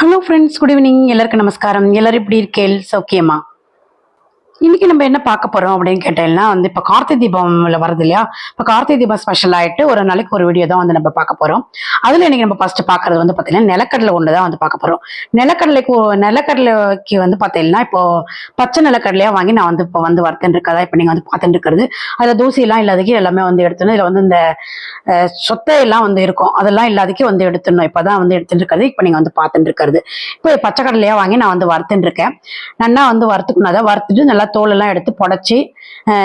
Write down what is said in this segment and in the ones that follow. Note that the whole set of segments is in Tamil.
ஹலோ ஃப்ரெண்ட்ஸ் குட் ஈவினிங் எல்லாருக்கும் நமஸ்காரம். எல்லாரும் இப்படி இருக்கேள் சௌக்கியமா? இன்னைக்கு நம்ம என்ன பார்க்க போறோம் அப்படின்னு கேட்டேன்னா வந்து இப்போ கார்த்திகை தீபம்ல வருது இல்லையா? இப்போ கார்த்திகை தீபம் ஸ்பெஷல் ஆயிட்டு ஒரு நாளைக்கு ஒரு வீடியோ தான் வந்து நம்ம பார்க்க போறோம். அதுல இன்னைக்கு நம்ம ஃபர்ஸ்ட் பார்க்கறது வந்து பார்த்தீங்கன்னா நிலக்கடலை ஒன்று தான் வந்து பார்க்க போறோம். நிலக்கடலைக்கு நிலக்கடலைக்கு வந்து பார்த்தீங்கன்னா இப்போ பச்சை நிலக்கடலையா வாங்கி நான் வந்து இப்போ வந்து வறுத்துட்டு இருக்கதா இப்போ நீங்க வந்து பார்த்துட்டு இருக்கிறது. அதுல தூசி எல்லாம் இல்லாதக்கு எல்லாமே வந்து எடுத்துணும் இதுல வந்து இந்த சொத்தை எல்லாம் வந்து இருக்கும். அதெல்லாம் இல்லாதக்கு வந்து எடுத்துடணும். இப்பதான் வந்து எடுத்துட்டு இருக்கிறது. இப்போ நீங்க வந்து பார்த்துட்டு இருக்கிறது. இப்போ பச்சை கடலையா வாங்கி நான் வந்து வறுத்துட்டு இருக்கேன். நல்லா வந்து வறுத்துக்கணும்? அதை வறுத்துட்டு நல்லா தோலெல்லாம் எடுத்து புடச்சி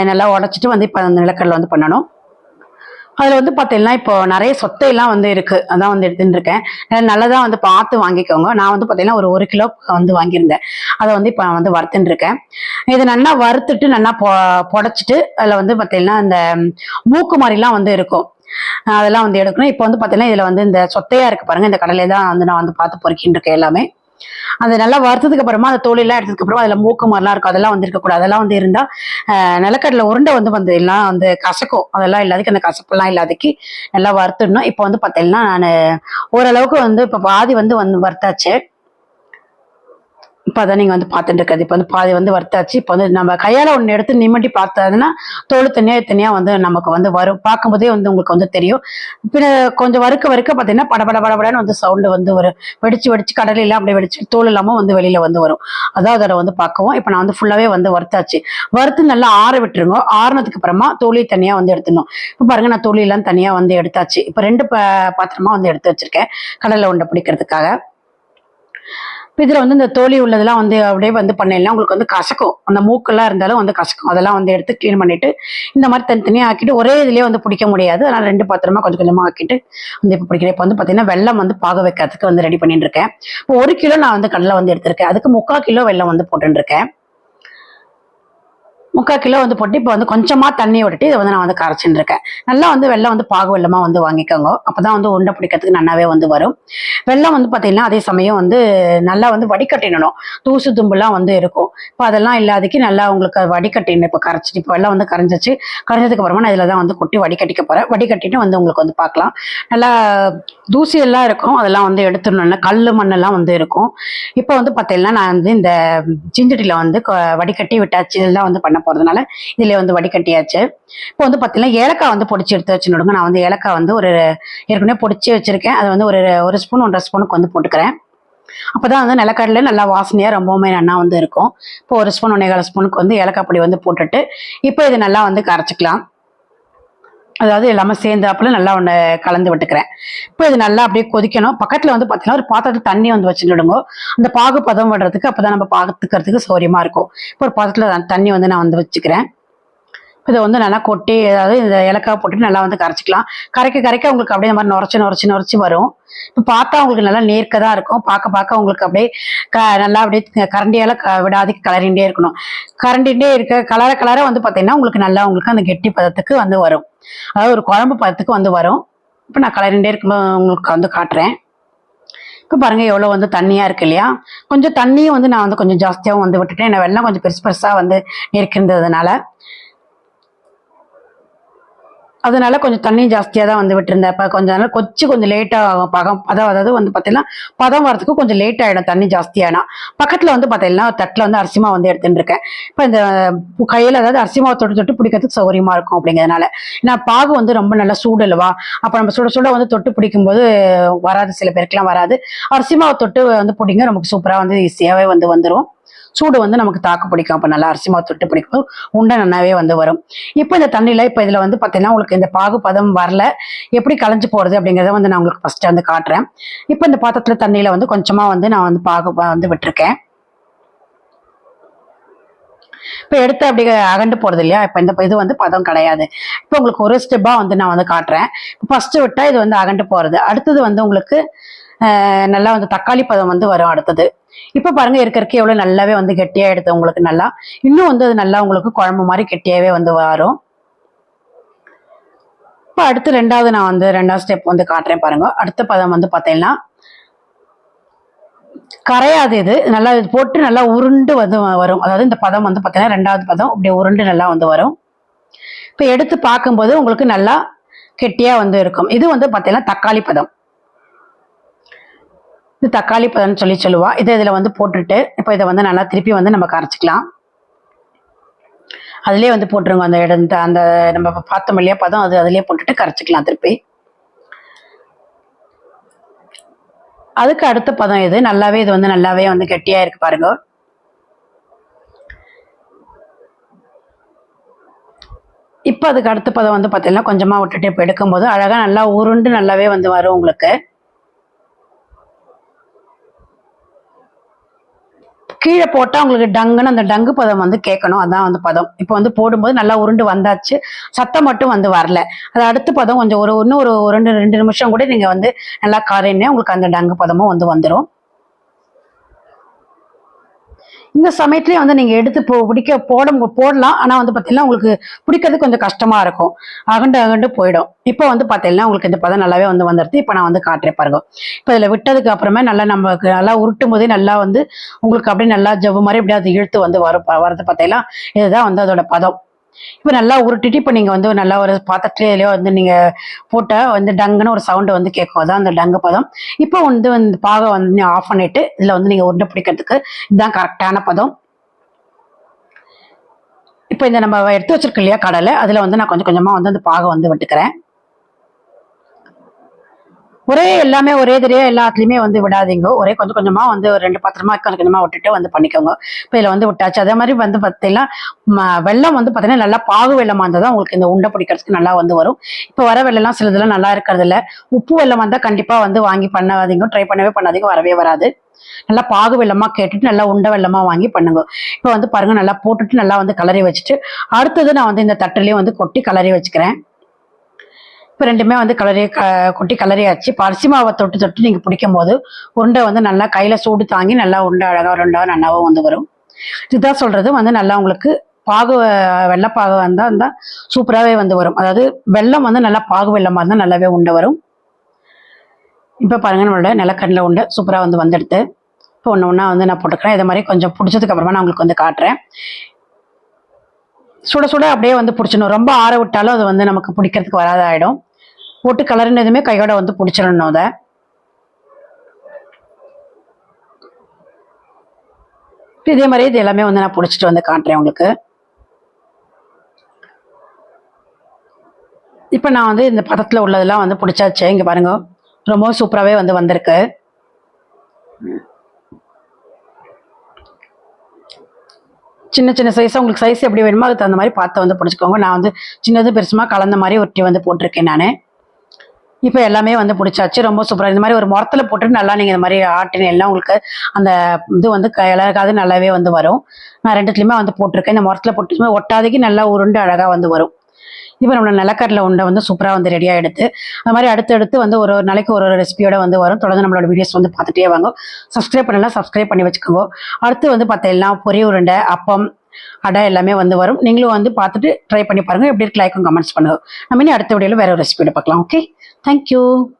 நல்லா உடச்சிட்டு வந்து இப்போ அந்த நிலக்கடலை வந்து பண்ணணும். அதில் வந்து பார்த்தீங்கன்னா இப்போ நிறைய சொத்தையெல்லாம் வந்து இருக்குது அதான் வந்து எடுத்துட்டு இருக்கேன். நல்லதாக வந்து பார்த்து வாங்கிக்கோங்க. நான் வந்து பார்த்தீங்கன்னா ஒரு ஒரு கிலோ வந்து வாங்கியிருந்தேன். அதை வந்து இப்போ நான் வந்து வறுத்துட்டுருக்கேன் இது நல்லா வறுத்துட்டு நல்லா பொ புடச்சிட்டு அதில் வந்து பார்த்தீங்கன்னா இந்த மூக்கு மாதிரிலாம் வந்து இருக்கும். அதெல்லாம் வந்து எடுக்கணும். இப்போ வந்து பார்த்தீங்கன்னா இதில் வந்து இந்த சொத்தையாக இருக்குது பாருங்கள் இந்த கடலை தான் வந்து நான் வந்து பார்த்து பொறுக்கின்னு இருக்கேன் எல்லாமே. அது நல்லா வறுத்ததுக்கு அப்புறமா அந்த தோலெல்லாம் எடுத்ததுக்கு அப்புறமா அதுல மூக்கு மாதிரிலாம் இருக்கும். அதெல்லாம் வந்து இருக்கக்கூடாது. அதெல்லாம் வந்து இருந்தா அஹ், நிலக்கடலை உருண்டை வந்து வந்து எல்லாம் வந்து கசக்கும். அதெல்லாம் இல்லாதக்கு அந்த கசப்பெல்லாம் இல்லாதக்கு நல்லா வறுத்துடணும். இப்போ வந்து பார்த்தீங்கன்னா நான் ஓரளவுக்கு வந்து இப்போ பாதி வந்து வந்து வறுத்தாச்சு. இப்போதான் நீங்கள் வந்து பார்த்துட்டு இருக்கிறது. இப்போ வந்து பாதி வந்து வறுத்தாச்சு. இப்போ வந்து நம்ம கையால் ஒன்று எடுத்து நிம்மட்டி பார்த்ததுன்னா தோல் தனியாக தனியாக வந்து நமக்கு வந்து வரும். பார்க்கும்போதே வந்து உங்களுக்கு வந்து தெரியும். பின்ன கொஞ்சம் வறுக்க வறுக்க பார்த்தீங்கன்னா படபட படபடன்னு வந்து சவுண்டு வந்து வரும் வெடிச்சு வெடிச்சு கடலையெல்லாம் அப்படியே வெடிச்சு தோல் இல்லாமல் வந்து வெளியில் வந்து வரும். அதாவது அதோட வந்து பார்க்கவும். இப்போ நான் வந்து ஃபுல்லாகவே வந்து வறுத்தாச்சு. வறுத்து நல்லா ஆற விட்டுருங்க. ஆறுனதுக்கு அப்புறமா தோலி தனியாக வந்து எடுத்துடணும். இப்போ பாருங்க நான் தோலியெல்லாம் தனியாக வந்து எடுத்தாச்சு. இப்போ ரெண்டு பாத்திரமா வந்து எடுத்து வச்சிருக்கேன். கடலை உண்டை பிடிக்கிறதுக்காக. இப்போ இதில் வந்து இந்த தோழி உள்ளதெல்லாம் வந்து அப்படியே வந்து பண்ணலாம் உங்களுக்கு வந்து கசக்கும். அந்த மூக்கெல்லாம் இருந்தாலும் வந்து கசக்கும். அதெல்லாம் வந்து எடுத்து க்ளீன் பண்ணிட்டு இந்த மாதிரி தனித்தனியாக ஆக்கிட்டு ஒரே இதுலேயே வந்து பிடிக்க முடியாது. அதனால் ரெண்டு பாத்திரமா கொஞ்சம் கொஞ்சமாக ஆக்கிட்டு வந்து இப்போ பிடிக்கிறேன். இப்போ வந்து பார்த்தீங்கன்னா வெள்ளம் வந்து பாக வைக்கிறதுக்கு வந்து ரெடி பண்ணிட்டு இருக்கேன். இப்போ ஒரு கிலோ நான் வந்து கடலை வந்து எடுத்திருக்கேன். அதுக்கு முக்கால் கிலோ வெள்ளம் வந்து போட்டுருக்கேன் முக்கால் கிலோ வந்து போட்டு இப்போ வந்து கொஞ்சமாக தண்ணி விட்டுட்டு இதை வந்து நான் வந்து கரைச்சின்னு இருக்கேன். நல்லா வந்து வெள்ளம் வந்து பாகு வெள்ளமாக வந்து வாங்கிக்கோங்க. அப்போ தான் வந்து உருண்டை பிடிக்கிறதுக்கு நல்லாவே வந்து வரும். வெள்ளம் வந்து பார்த்தீங்கன்னா அதே சமயம் வந்து நல்லா வந்து வடிகட்டிடணும். தூசு தும்புலாம் வந்து இருக்கும். இப்போ அதெல்லாம் இல்லாதக்கு நல்லா உங்களுக்கு அது இப்போ கரைச்சிட்டு இப்போ வெள்ளம் வந்து கரைஞ்சிச்சு. கரைஞ்சதுக்கு அப்புறமா நான் இதில் தான் வந்து கொட்டி வடிகட்டிக்க போகிறேன் வடிகட்டிட்டு வந்து உங்களுக்கு வந்து பார்க்கலாம் நல்லா தூசி எல்லாம் இருக்கும். அதெல்லாம் வந்து எடுத்துடணும்னா கல் மண்ணெல்லாம் வந்து இருக்கும். இப்போ வந்து பார்த்தீங்கன்னா நான் வந்து இந்த சிஞ்சட்டியில் வந்து வடிகட்டி விட்டாச்சு. இதெல்லாம் வந்து பண்ண போகிறதுனால இதில் வந்து வடிகட்டியாச்சு இப்போ வந்து பார்த்தீங்கன்னா ஏலக்காய் வந்து பொடிச்சு எடுத்து வச்சுடுங்க நான் வந்து ஏலக்காய் வந்து ஒரு ஏற்கனவே பொடிச்சு வச்சிருக்கேன். அதை வந்து ஒரு ஒரு ஸ்பூன் ஒன்றரை ஸ்பூனுக்கு வந்து போட்டுக்கிறேன். அப்பதான் வந்து நிலக்கடலை நல்லா வாசனையாக ரொம்பவுமே நல்லா வந்து இருக்கும். இப்போ ஒரு ஸ்பூன் ஒன்றேகால் ஸ்பூனுக்கு வந்து ஏலக்காய் பொடி வந்து போட்டுட்டு இப்போ இது நல்லா வந்து கரைச்சிக்கலாம். அதாவது எல்லாமே சேர்ந்தாப்புல நல்லா ஒன்று கலந்து விட்டுக்கிறேன். இப்போ இது நல்லா அப்படியே கொதிக்கணும். பக்கத்தில் வந்து பார்த்தீங்கன்னா ஒரு பாத்திரத்தில் தண்ணி வந்து வச்சுடுங்க அந்த பாகு பதம் விடுறதுக்கு அப்போ தான் நம்ம பார்த்துக்கிறதுக்கு சௌரியமாக இருக்கும். இப்போ ஒரு பாத்திரத்தில் தண்ணி வந்து நான் வந்து வச்சுக்கிறேன். இதை வந்து நல்லா கொட்டி அதாவது இந்த ஏலக்காய் போட்டுட்டு நல்லா வந்து கரைச்சிக்கலாம். கரைக்க கரைக்க உங்களுக்கு அப்படியே இந்த மாதிரி நுரைச்சி நுரைச்சி நுரைச்சி வரும். இப்போ பார்த்தா உங்களுக்கு நல்லா நேர்க்க தான் இருக்கும். பார்க்க பார்க்க உங்களுக்கு அப்படியே க நல்லா அப்படியே கரண்டியால் க விடாது கலரிண்டே இருக்கணும். கரண்டிண்டே இருக்க கலர கலர வந்து பார்த்தீங்கன்னா உங்களுக்கு நல்லா உங்களுக்கு அந்த கெட்டி பதத்துக்கு வந்து வரும். அதாவது ஒரு குழம்பு பதத்துக்கு வந்து வரும். இப்போ நான் கலரிண்டே இருக்கும்போது உங்களுக்கு வந்து காட்டுறேன். இப்போ பாருங்கள் எவ்வளோ வந்து தண்ணியாக இருக்கு இல்லையா? கொஞ்சம் தண்ணியும் வந்து நான் வந்து கொஞ்சம் ஜாஸ்தியாகவும் வந்து விட்டுட்டேன். ஏன்னா வெள்ளம் கொஞ்சம் பெருசு பெருசாக வந்து இருக்கின்றதுனால அதனால கொஞ்சம் தண்ணி ஜாஸ்தியாக தான் வந்து விட்டுருந்தேன். இப்போ கொஞ்சம் நாள் கொச்சு கொஞ்சம் லேட்டாக பகம் பதம் அதாவது வந்து பார்த்தீங்கன்னா பதம் வரதுக்கு கொஞ்சம் லேட் ஆகிடும் தண்ணி ஜாஸ்தியானா. பக்கத்தில் வந்து பார்த்தீங்கன்னா தட்டில் வந்து அரிசிமா வந்து எடுத்துட்டு இருக்கேன். இப்போ இந்த கையில் அதாவது அரிசிமாவை தொட்டு தொட்டு பிடிக்கிறதுக்கு சௌகரியமாக இருக்கும் அப்படிங்கிறதுனால. ஏன்னா பாகு வந்து ரொம்ப நல்லா சூடல்வா. அப்போ நம்ம சுட சுட வந்து தொட்டு பிடிக்கும்போது வராது. சில பேருக்குலாம் வராது. அரிசிமாவை தொட்டு வந்து பிடிங்க. நமக்கு சூப்பராக வந்து ஈஸியாகவே வந்து வந்துடும் சூடு வந்து நமக்கு தாக்கு பிடிக்கும். அப்போ நல்லா அரிசி மாவு தொட்டு பிடிக்கும். உண்டை நல்லாவே வந்து வரும். இப்போ இந்த தண்ணியில் இப்போ இதில் வந்து பார்த்தீங்கன்னா உங்களுக்கு இந்த பாகுபதம் வரல. எப்படி கலைஞ்சு போகிறது அப்படிங்கிறத வந்து நான் உங்களுக்கு ஃபஸ்ட்டு வந்து காட்டுறேன். இப்போ இந்த பாத்திரத்தில் தண்ணியில் வந்து கொஞ்சமாக வந்து நான் வந்து பாகு வந்து விட்டுருக்கேன். இப்போ எடுத்து அப்படி அகண்டு போகிறது இல்லையா? இப்போ இந்த இது வந்து பதம் கிடையாது. இப்போ உங்களுக்கு ஒரு ஸ்டெப்பாக வந்து நான் வந்து காட்டுறேன். இப்போ ஃபஸ்ட்டு விட்டால் இது வந்து அகண்டு போகிறது அடுத்தது வந்து உங்களுக்கு நல்லா வந்து தக்காளி பதம் வந்து வரும் அடுத்தது. இப்போ பாருங்க இருக்கிறதுக்கு எவ்வளோ நல்லாவே வந்து கெட்டியாக எடுத்து உங்களுக்கு நல்லா இன்னும் வந்து அது நல்லா உங்களுக்கு குழம்பு மாதிரி கெட்டியாகவே வந்து வரும். இப்போ அடுத்து ரெண்டாவது நான் வந்து ரெண்டாவது ஸ்டெப் வந்து காட்டுறேன் பாருங்க. அடுத்த பதம் வந்து பார்த்தீங்கன்னா கரையாது இது. நல்லா இது போட்டு நல்லா உருண்டு வந்து வரும். அதாவது இந்த பதம் வந்து பார்த்தீங்கன்னா ரெண்டாவது பதம் அப்படியே உருண்டு நல்லா வந்து வரும். இப்போ எடுத்து பார்க்கும்போது உங்களுக்கு நல்லா கெட்டியாக வந்து இருக்கும். இது வந்து பார்த்தீங்கன்னா தக்காளி பதம். இது தக்காளி பதம்னு சொல்லி சொல்லுவாள் இதை இதில் வந்து போட்டுட்டு இப்போ இதை வந்து நல்லா திருப்பி வந்து நம்ம கரைச்சிக்கலாம். அதுலேயே வந்து போட்டுருங்க. அந்த இடம் அந்த நம்ம பார்த்தோம் இல்லையா பதம் அது அதிலே போட்டுட்டு கரைச்சிக்கலாம் திருப்பி. அதுக்கு அடுத்த பதம் இது. நல்லாவே இது வந்து நல்லாவே வந்து கெட்டியாக இருக்கு பாருங்க. இப்போ அதுக்கு அடுத்த பதம் வந்து பார்த்தீங்கன்னா கொஞ்சமாக விட்டுட்டு இப்போ எடுக்கும்போது அழகாக நல்லா உருண்டு நல்லாவே வந்து வரும் உங்களுக்கு. கீழே போட்டால் உங்களுக்கு டங்குன்னு அந்த டங்கு பதம் வந்து கேட்கணும். அதான் வந்து பதம். இப்போ வந்து போடும்போது நல்லா உருண்டு வந்தாச்சு. சத்தம் மட்டும் வந்து வரல. அது அடுத்த பதம் கொஞ்சம் ஒரு இன்னும் ஒரு ரெண்டு ரெண்டு நிமிஷம் கூட நீங்கள் வந்து நல்லா காரினே உங்களுக்கு அந்த டங்கு பதமும் வந்து வந்துடும் இந்த சமயத்துலயே வந்து நீங்க எடுத்து போ பிடிக்க போட போடலாம். ஆனா வந்து பாத்தீங்கன்னா உங்களுக்கு பிடிக்கிறது கொஞ்சம் கஷ்டமா இருக்கும். அகண்டு அகண்டு போயிடும். இப்போ வந்து பாத்தீங்கன்னா உங்களுக்கு இந்த பதம் நல்லாவே வந்து வந்துடுது இப்போ நான் வந்து காட்டுறேன் பாருங்க. இப்போ இதில் விட்டதுக்கு அப்புறமே நல்லா நமக்கு நல்லா உருட்டும் போதே நல்லா வந்து உங்களுக்கு அப்படியே நல்லா ஜவ்வு மாதிரி அப்படியே அது இழுத்து வந்து வரும். வரது பார்த்தீங்கன்னா இதுதான் வந்து அதோட பதம். இப்போ நல்லா உருட்டிட்டு இப்போ நீங்கள் வந்து நல்லா ஒரு பாத்திரத்துலேயோ வந்து நீங்கள் போட்ட வந்து டங்குன்னு ஒரு சவுண்டு வந்து கேட்கும். அதான் அந்த டங்கு பதம். இப்போ வந்து அந்த பாகை வந்து ஆஃப் பண்ணிட்டு இதில் வந்து நீங்கள் உருண்டை பிடிக்கிறதுக்கு இதுதான் கரெக்டான பதம். இப்போ இந்த நம்ம எடுத்து வச்சிருக்கோம் இல்லையா கடலை. அதில் வந்து நான் கொஞ்சம் கொஞ்சமாக வந்து அந்த பாகை வந்து விட்டுக்கிறேன். ஒரே எல்லாமே ஒரே தடவையா எல்லாத்துலயுமே வந்து விடாதீங்க. ஒரே கொஞ்சம் கொஞ்சமா வந்து ஒரு ரெண்டு பத்திரமா கொஞ்சம் கொஞ்சமா விட்டுட்டு வந்து பண்ணிக்கோங்க. இப்போ இதுல வந்து விட்டாச்சு. அதே மாதிரி வந்து பார்த்தீங்கன்னா வெள்ளம் வந்து பார்த்தீங்கன்னா நல்லா பாகு வெள்ளமா இருந்தால் தான் உங்களுக்கு இந்த உண்டை பிடிக்கிறதுக்கு நல்லா வந்து வரும். இப்போ வர வெள்ளம்லாம் சிலதெல்லாம் நல்லா இருக்கிறது இல்ல. உப்பு வெள்ளம் வந்தால் கண்டிப்பா வந்து வாங்கி பண்ணாதீங்க. ட்ரை பண்ணவே பண்ணாதீங்க. வரவே வராது. நல்லா பாகு வெள்ளமா கேட்டுட்டு நல்லா உண்டை வெள்ளமா வாங்கி பண்ணுங்க. இப்போ வந்து பாருங்க நல்லா போட்டுட்டு நல்லா வந்து கலரி வச்சுட்டு அடுத்தது நான் வந்து இந்த தட்டுலயும் வந்து கொட்டி கலரி வச்சுக்கிறேன். இப்போ ரெண்டுமே வந்து கலரி க கொட்டி கலரியாச்சு ஆச்சு. அரிசி மாவை தொட்டு தொட்டு நீங்கள் பிடிக்கும் போது உருண்டை வந்து நல்லா கையில் சூடு தாங்கி நல்லா உருண்டை அழகாக உருண்டாக நல்லாவும் வந்து வரும். இதுதான் சொல்கிறது வந்து நல்லா உங்களுக்கு பாகு வெள்ளப்பாகு வந்தால் இருந்தால் சூப்பராகவே வந்து வரும். அதாவது வெள்ளம் வந்து நல்லா பாகு வெள்ளமாக இருந்தால் நல்லாவே உண்டை வரும். இப்போ பாருங்கள் நம்மளோட நிலக்கடலை உண்டை சூப்பராக வந்து வந்தெடுத்து இப்போ ஒன்று ஒன்றா வந்து நான் போட்டுக்கிறேன். இதை மாதிரி கொஞ்சம் பிடிச்சதுக்கு அப்புறமா நான் உங்களுக்கு வந்து காட்டுறேன். சுட சுட அப்படியே வந்து பிடிச்சிடணும். ரொம்ப ஆற விட்டாலும் அது வந்து நமக்கு பிடிக்கிறதுக்கு வராத ஆகிடும் போட்டு கலரினதுமே கையோட வந்து பிடிச்சிடணும் அதை. இதே மாதிரி இது எல்லாமே வந்து நான் பிடிச்சிட்டு வந்து காட்டுறேன் உங்களுக்கு. இப்போ நான் வந்து இந்த பதத்தில் உள்ளதெல்லாம் வந்து பிடிச்சாச்சு. இங்கே பாருங்க. ரொம்ப சூப்பராகவே வந்து வந்திருக்கு. சின்ன சின்ன சைஸ் உங்களுக்கு சைஸ் எப்படி வேணுமோ அதுக்கு தகுந்த மாதிரி பார்த்து வந்து பிடிச்சிக்கோங்க. நான் வந்து சின்னது பெருசுமா கலந்த மாதிரி ஒட்டி வந்து போட்டிருக்கேன் நான். இப்போ எல்லாமே வந்து பிடிச்சாச்சு ரொம்ப சூப்பராக இந்த மாதிரி ஒரு முரத்தில் போட்டுட்டு நல்லா நீங்கள் இந்த மாதிரி ஆட்டின எல்லாம் உங்களுக்கு அந்த இது வந்து க- நல்லாவே வந்து வரும். நான் ரெண்டுத்துலையுமே வந்து போட்டிருக்கேன். இந்த முரத்தில் போட்டு ஒட்டாதைக்கு நல்லா உருண்டு அழகாக வந்து வரும். இப்போ நம்மளோட நிலக்கடலை உண்டை வந்து சூப்பராக வந்து ரெடியாக எடுத்து அது மாதிரி அடுத்தடுத்து வந்து ஒரு ஒரு நாளைக்கு ஒரு ஒரு ரெசிபியோட வந்து வரும். தொடர்ந்து நம்மளோட வீடியோஸ் வந்து பார்த்துட்டே வாங்க. சப்ஸ்கிரைப் பண்ணலாம் சப்ஸ்கிரைப் பண்ணி வச்சுக்கோங்க. அடுத்து வந்து பார்த்தீங்கன்னா பொரிய உருண்டை அப்பம் அடை எல்லாமே வந்து வரும். நீங்களும் வந்து பார்த்துட்டு ட்ரை பண்ணி பாருங்கள் எப்படி இருக்கு லைக்கும் கமெண்ட்ஸ் பண்ணுங்க. நம்ம இனி அடுத்த வீடியோவில் வேற ஒரு ரெசிபியோட பார்க்கலாம். Okay Thank you.